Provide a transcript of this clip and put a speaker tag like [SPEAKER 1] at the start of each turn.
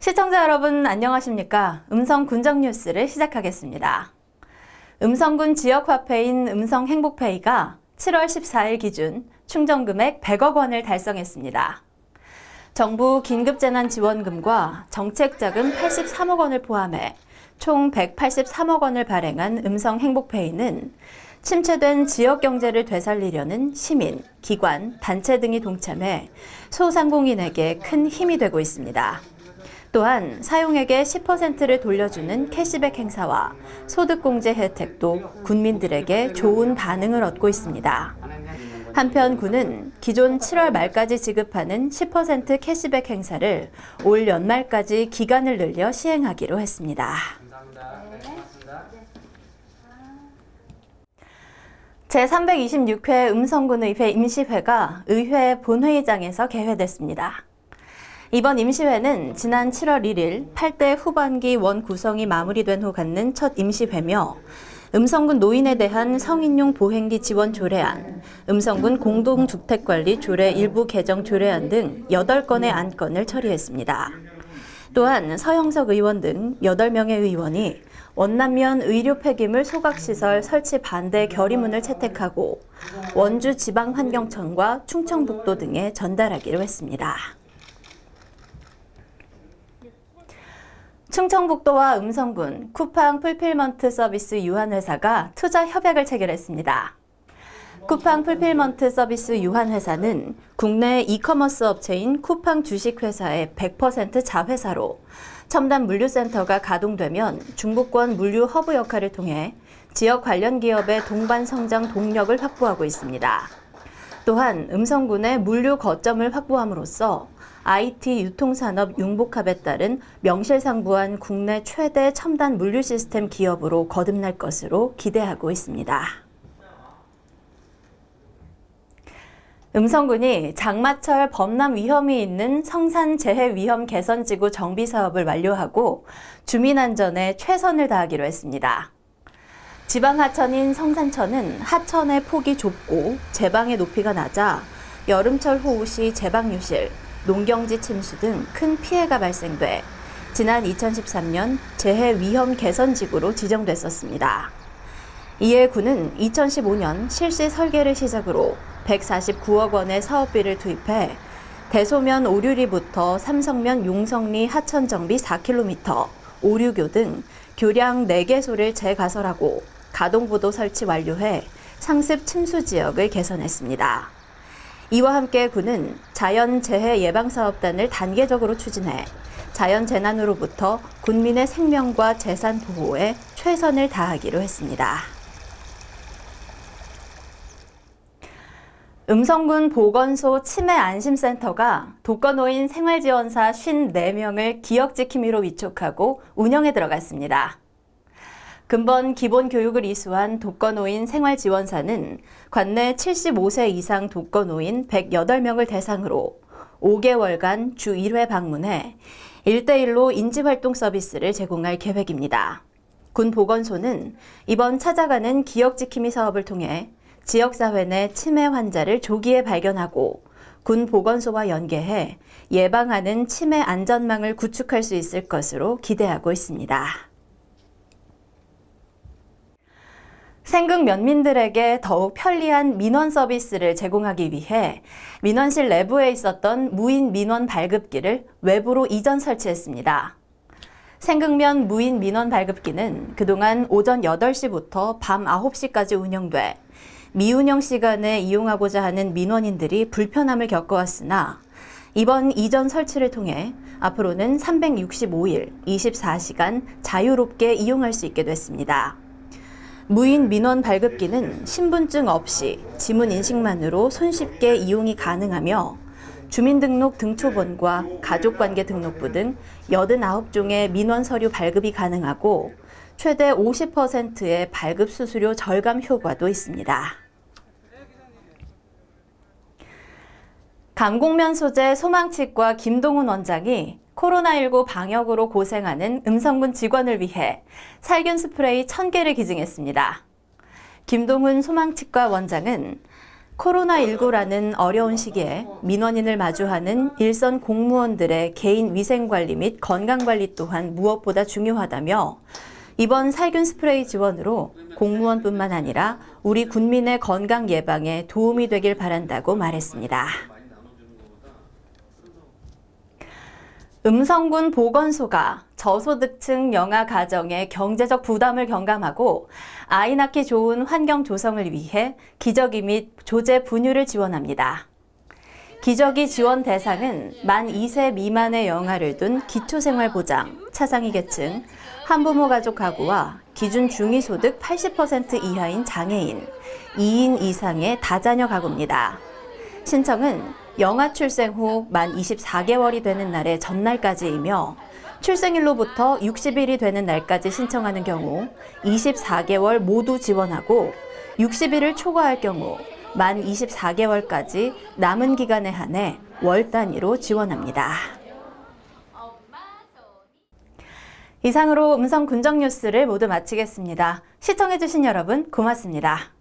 [SPEAKER 1] 시청자 여러분 안녕하십니까? 음성 군정 뉴스를 시작하겠습니다. 음성군 지역 화폐인 음성 행복페이가 7월 14일 기준 충전 금액 100억 원을 달성했습니다. 정부 긴급재난지원금과 정책자금 83억 원을 포함해 총 183억 원을 발행한 음성 행복페이는 침체된 지역 경제를 되살리려는 시민, 기관, 단체 등이 동참해 소상공인에게 큰 힘이 되고 있습니다. 또한 사용액의 10%를 돌려주는 캐시백 행사와 소득공제 혜택도 군민들에게 좋은 반응을 얻고 있습니다. 한편 군은 기존 7월 말까지 지급하는 10% 캐시백 행사를 올 연말까지 기간을 늘려 시행하기로 했습니다. 제326회 음성군의회 임시회가 의회 본회의장에서 개회됐습니다. 이번 임시회는 지난 7월 1일 8대 후반기 원 구성이 마무리된 후 갖는 첫 임시회며 음성군 노인에 대한 성인용 보행기 지원 조례안, 음성군 공동주택관리 조례 일부 개정 조례안 등 8건의 안건을 처리했습니다. 또한 서영석 의원 등 8명의 의원이 원남면 의료 폐기물 소각시설 설치 반대 결의문을 채택하고 원주 지방환경청과 충청북도 등에 전달하기로 했습니다. 충청북도와 음성군 쿠팡 풀필먼트 서비스 유한회사가 투자 협약을 체결했습니다. 쿠팡 풀필먼트 서비스 유한회사는 국내 이커머스 업체인 쿠팡 주식회사의 100% 자회사로 첨단 물류센터가 가동되면 중부권 물류 허브 역할을 통해 지역 관련 기업의 동반 성장 동력을 확보하고 있습니다. 또한 음성군의 물류 거점을 확보함으로써 IT 유통산업 융복합에 따른 명실상부한 국내 최대 첨단 물류 시스템 기업으로 거듭날 것으로 기대하고 있습니다. 음성군이 장마철 범람 위험이 있는 성산 재해 위험 개선 지구 정비 사업을 완료하고 주민 안전에 최선을 다하기로 했습니다. 지방 하천인 성산천은 하천의 폭이 좁고 제방의 높이가 낮아 여름철 호우 시 제방 유실, 농경지 침수 등 큰 피해가 발생돼 지난 2013년 재해 위험 개선 지구로 지정됐었습니다. 이에 군은 2015년 실시 설계를 시작으로 149억 원의 사업비를 투입해 대소면 오류리부터 삼성면 용성리 하천 정비 4km, 오류교 등 교량 4개소를 재가설하고 가동부도 설치 완료해 상습 침수 지역을 개선했습니다. 이와 함께 군은 자연재해 예방사업단을 단계적으로 추진해 자연재난으로부터 군민의 생명과 재산 보호에 최선을 다하기로 했습니다. 음성군 보건소 치매 안심센터가 독거노인 생활지원사 54명을 기억지킴이로 위촉하고 운영에 들어갔습니다. 근본 기본 교육을 이수한 독거노인 생활지원사는 관내 75세 이상 독거노인 108명을 대상으로 5개월간 주 1회 방문해 1대1로 인지활동 서비스를 제공할 계획입니다. 군 보건소는 이번 찾아가는 기억지킴이 사업을 통해 지역사회 내 치매 환자를 조기에 발견하고 군 보건소와 연계해 예방하는 치매 안전망을 구축할 수 있을 것으로 기대하고 있습니다. 생극 면민들에게 더욱 편리한 민원 서비스를 제공하기 위해 민원실 내부에 있었던 무인 민원 발급기를 외부로 이전 설치했습니다. 생극면 무인 민원 발급기는 그동안 오전 8시부터 밤 9시까지 운영돼 미운영 시간에 이용하고자 하는 민원인들이 불편함을 겪어왔으나 이번 이전 설치를 통해 앞으로는 365일 24시간 자유롭게 이용할 수 있게 됐습니다. 무인 민원 발급기는 신분증 없이 지문 인식만으로 손쉽게 이용이 가능하며 주민등록 등초본과 가족관계 등록부 등 89종의 민원 서류 발급이 가능하고 최대 50%의 발급 수수료 절감 효과도 있습니다. 강곡면 소재 소망치과 김동훈 원장이 코로나19 방역으로 고생하는 음성군 직원을 위해 살균 스프레이 1000개를 기증했습니다. 김동훈 소망치과 원장은 코로나19라는 어려운 시기에 민원인을 마주하는 일선 공무원들의 개인 위생관리 및 건강관리 또한 무엇보다 중요하다며 이번 살균 스프레이 지원으로 공무원뿐만 아니라 우리 군민의 건강 예방에 도움이 되길 바란다고 말했습니다. 음성군 보건소가 저소득층 영아 가정의 경제적 부담을 경감하고 아이 낳기 좋은 환경 조성을 위해 기저귀 및 조제 분유를 지원합니다. 기저귀 지원 대상은 만 2세 미만의 영아를 둔 기초생활보장, 차상위 계층, 한부모 가족 가구와 기준 중위소득 80% 이하인 장애인, 2인 이상의 다자녀 가구입니다. 신청은 영아 출생 후 만 24개월이 되는 날의 전날까지이며 출생일로부터 60일이 되는 날까지 신청하는 경우 24개월 모두 지원하고 60일을 초과할 경우 만 24개월까지 남은 기간에 한해 월 단위로 지원합니다. 이상으로 음성 군정 뉴스를 모두 마치겠습니다. 시청해주신 여러분 고맙습니다.